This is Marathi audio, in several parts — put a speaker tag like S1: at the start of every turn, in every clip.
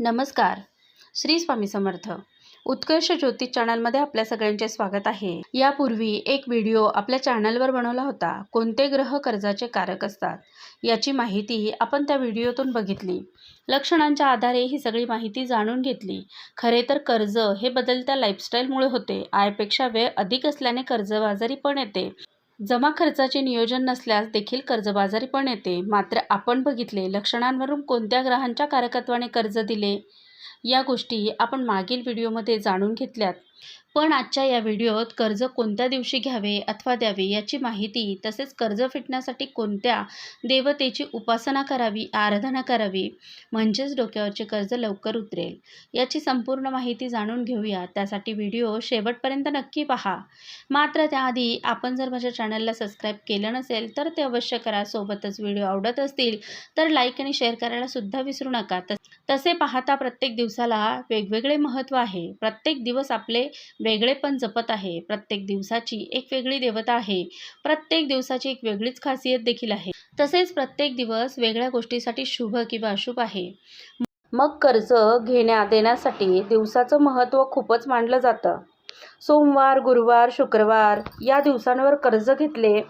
S1: नमस्कार. श्री स्वामी समर्थ. उत्कर्ष ज्योतिष चॅनलमध्ये आपल्या सगळ्यांचे स्वागत आहे. यापूर्वी एक व्हिडिओ आपल्या चॅनलवर बनवला होता. कोणते ग्रह कर्जाचे कारक असतात? याची माहिती आपण त्या व्हिडिओतून बघितली. लक्षणांच्या आधारे ही सगळी माहिती जाणून घेतली. खरे तर कर्ज हे बदलत्या लाईफस्टाईलमुळे होते. आयपेक्षा वेळ अधिक असल्याने कर्जबाजारी पण येते. जमा खर्चाचे नियोजन नसल्यास देखील कर्जबाजारी पण येते. मात्र आपण बघितले लक्षणांवरून कोणत्या ग्रहांच्या कारकत्वाने कर्ज दिले? या गोष्टी आपण मागील व्हिडिओमध्ये जाणून घेतल्यात. पण आजच्या या व्हिडिओत कर्ज कोणत्या दिवशी घ्यावे अथवा द्यावे याची माहिती तसेच कर्ज फिटण्यासाठी कोणत्या देवतेची उपासना करावी आराधना करावी म्हणजेच डोक्यावरचे कर्ज लवकर उतरेल याची संपूर्ण माहिती जाणून घेऊया. त्यासाठी व्हिडिओ शेवटपर्यंत नक्की पहा. मात्र त्याआधी आपण जर माझ्या चॅनलला सबस्क्राईब केलं नसेल तर ते अवश्य करा. सोबतच व्हिडिओ आवडत असतील तर लाईक आणि शेअर करायला सुद्धा विसरू नका. तस तसे पाहता प्रत्येक दिवसाला वेगवेगळे महत्त्व आहे. प्रत्येक दिवस आपले वेगळेपण जपत आहे. प्रत्येक दिवसाची एक वेगळी देवता आहे. प्रत्येक दिवसाची एक वेगळीच खासियत देखील आहे. तसेच प्रत्येक दिवस वेगळ्या गोष्टीसाठी शुभ किंवा अशुभ आहे. मग कर्ज घेण्या देण्यासाठी दिवसाचं महत्त्व खूपच मानलं जातं. सोमवार गुरुवार शुक्रवार या दिवसांवर कर्ज घेतले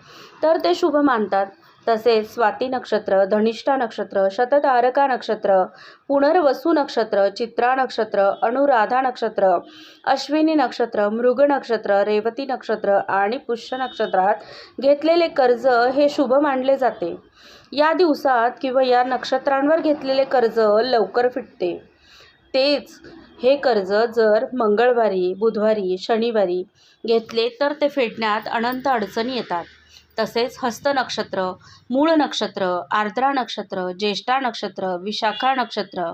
S1: तर ते शुभ मानतात. तसेच स्वाती नक्षत्र धनिष्ठा नक्षत्र शततारका नक्षत्र पुनर्वसू नक्षत्र चित्रा नक्षत्र अनुराधा नक्षत्र अश्विनी नक्षत्र मृग नक्षत्र रेवती नक्षत्र आणि पुष्य नक्षत्रात घेतलेले कर्ज हे शुभ मानले जाते. या दिवसात किंवा या नक्षत्रांवर घेतलेले कर्ज लवकर फिटते. तेच हे कर्ज जर मंगळवारी बुधवारी शनिवारी घेतले तर ते फेडण्यात अनंत अडचणी येतात. तसेच हस्त नक्षत्र मूळ नक्षत्र आर्द्रा नक्षत्र ज्येष्ठा नक्षत्र विशाखा नक्षत्र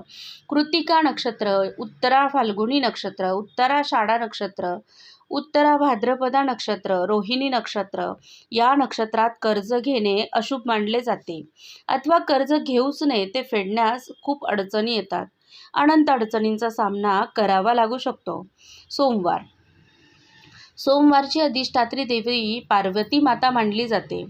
S1: कृतिका नक्षत्र उत्तरा फाल्गुनी नक्षत्र उत्तरा शाडा नक्षत्र उत्तरा भाद्रपदा नक्षत्र रोहिणी नक्षत्र या नक्षत्रात कर्ज घेणे अशुभ मानले जाते. अथवा कर्ज घेऊच नये ते फेडण्यास खूप अडचणी येतात. अनंत अडचणींचा सामना करावा लागू शकतो. सोमवार सोमवारची अधिष्ठात्री देवी पार्वती माता मानली जाते.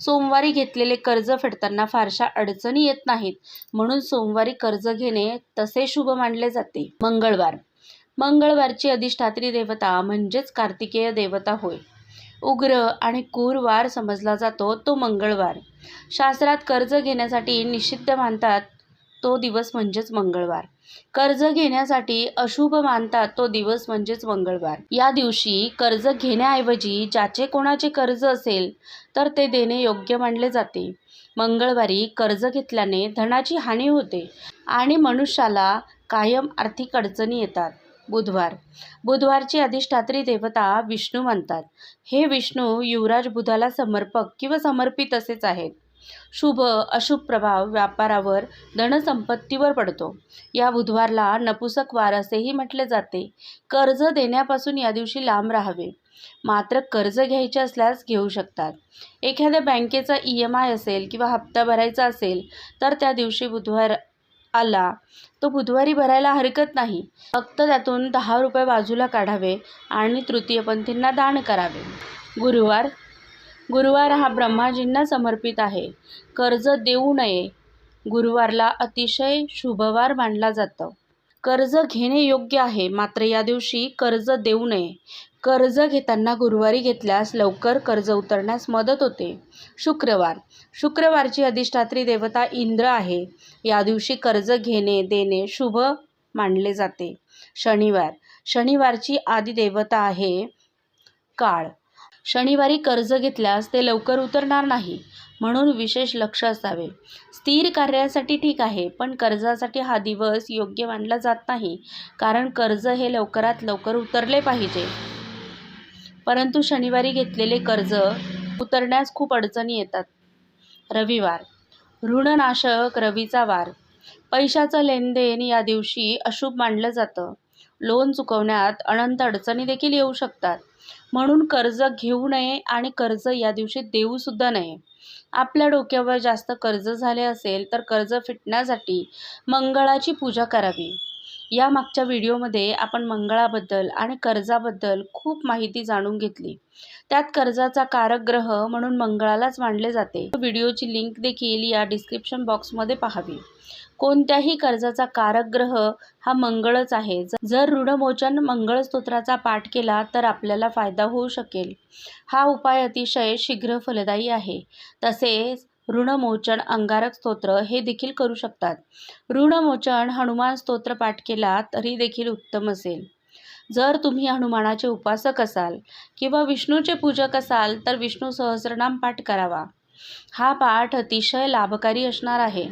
S1: सोमवारी घेतलेले कर्ज फेडताना फारशा अडचणी येत नाहीत. म्हणून सोमवारी कर्ज घेणे तसे शुभ मानले जाते. मंगळवार. मंगळवारची अधिष्ठात्री देवता म्हणजेच कार्तिकेय देवता होय. उग्र आणि क्रूर वार समजला जातो तो मंगळवार. शास्त्रात कर्ज घेण्यासाठी निषिद्ध मानतात तो दिवस म्हणजेच मंगळवार. कर्ज घेण्यासाठी अशुभ मानतात तो दिवस म्हणजेच मंगळवार. या दिवशी कर्ज घेण्याऐवजी ज्याचे कोणाचे कर्ज असेल तर ते देणे योग्य मानले जाते. मंगळवारी कर्ज घेतल्याने धनाची हानी होते आणि मनुष्याला कायम आर्थिक अडचणी येतात. बुधवार. बुधवारची अधिष्ठात्री देवता विष्णू मानतात. हे विष्णू युवराज बुधाला समर्पक किंवा समर्पित असेच आहेत. शुभ अशुभ प्रभाव व्यापारावर धनसंपत्तीवर पडतो. या बुधवारला नपुसक वार असेही म्हटले जाते. कर्ज देण्यापासून या दिवशी लांब राहावे. मात्र कर्ज घ्यायचे असल्यास घेऊ शकतात. एखाद्या बँकेचा ई एम आय असेल किंवा हप्ता भरायचा असेल तर त्या दिवशी बुधवार आला तो बुधवारी भरायला हरकत नाही. फक्त त्यातून दहा रुपये बाजूला काढावे आणि तृतीयपंथींना दान करावे. गुरुवार गुरुवार हा ब्रह्माजींना समर्पित आहे. कर्ज देऊ नये. गुरुवारला अतिशय शुभवार मानला जातं. कर्ज घेणे योग्य आहे. मात्र या दिवशी कर्ज देऊ नये. कर्ज घेताना गुरुवारी घेतल्यास लवकर कर्ज उतरण्यास मदत होते. शुक्रवार. शुक्रवारची अधिष्ठात्री देवता इंद्र आहे. या दिवशी कर्ज घेणे देणे शुभ मानले जाते. शनिवार. शनिवारची आदिदेवता आहे काळ. शनिवारी कर्ज घेतल्यास ते लवकर उतरणार नाही म्हणून विशेष लक्ष असावे. स्थिर कार्यासाठी ठीक आहे पण कर्जासाठी हा दिवस योग्य मानला जात नाही कारण कर्ज हे लवकरात लवकर उतरले पाहिजे. परंतु शनिवारी घेतलेले कर्ज उतरण्यास खूप अडचणी येतात. रविवार. ऋणनाशक रवीचा वार. पैशाचं लेनदेन या दिवशी अशुभ मानलं जातं. लोन चुकवण्यात अनंत अडचणी देखील येऊ शकतात. म्हणून कर्ज घेऊ नये आणि कर्ज या दिवशी देऊसुद्धा नये. आपल्या डोक्यावर जास्त कर्ज झाले असेल तर कर्ज फिटण्यासाठी मंगळाची पूजा करावी. या मागच्या व्हिडिओमध्ये आपण मंगळाबद्दल आणि कर्जाबद्दल खूप माहिती जाणून घेतली. त्यात कर्जाचा कारक ग्रह म्हणून मंगळालाच मानले जाते. व्हिडिओची लिंक देखील या डिस्क्रिप्शन बॉक्समध्ये पाहावी. कोणत्याही कर्जाचा कारक ग्रह हा मंगळच आहे. जर ऋणमोचन मंगळस्तोत्राचा पाठ केला तर आपल्याला फायदा होऊ शकेल. हा उपाय अतिशय शीघ्र फलदायी आहे. तसेच ऋणमोचन अंगारक स्तोत्र हे देखील करू शकतात. ऋणमोचन हनुमान स्तोत्र पाठ केला तरी देखील उत्तम असेल. जर तुम्ही हनुमानाचे उपासक असाल किंवा विष्णूचे पूजक असाल तर विष्णू सहस्रनाम पाठ करावा. हा पाठ अतिशय लाभकारी असणार आहे.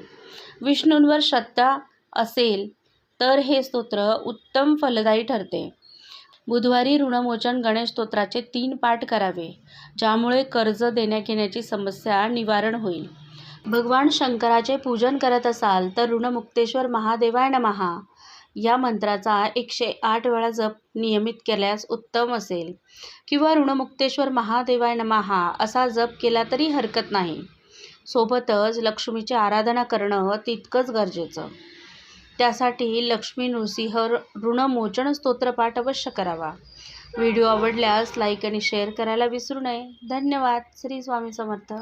S1: विष्णूंवर श्रद्धा असेल तर हे स्तोत्र उत्तम फलदायी ठरते. बुधवारी ऋणमोचन गणेश स्तोत्राचे तीन पाठ करावे ज्यामुळे कर्ज देण्याघेण्याची समस्या निवारण होईल. भगवान शंकराचे पूजन करत असाल तर ऋणमुक्तेश्वर महादेवाय नमहा या मंत्राचा एकशे आठ वेळा जप नियमित केल्यास उत्तम असेल. किंवा ऋणमुक्तेश्वर महादेवाय नमहा असा जप केला तरी हरकत नाही. सोबतच लक्ष्मीची आराधना करणं तितकंच गरजेचं. त्यासाठी लक्ष्मी नृसिंह ऋणमोचन स्तोत्रपाठ अवश्य करावा. व्हिडिओ आवडल्यास लाईक आणि शेअर करायला विसरू नये. धन्यवाद. श्री स्वामी समर्थ.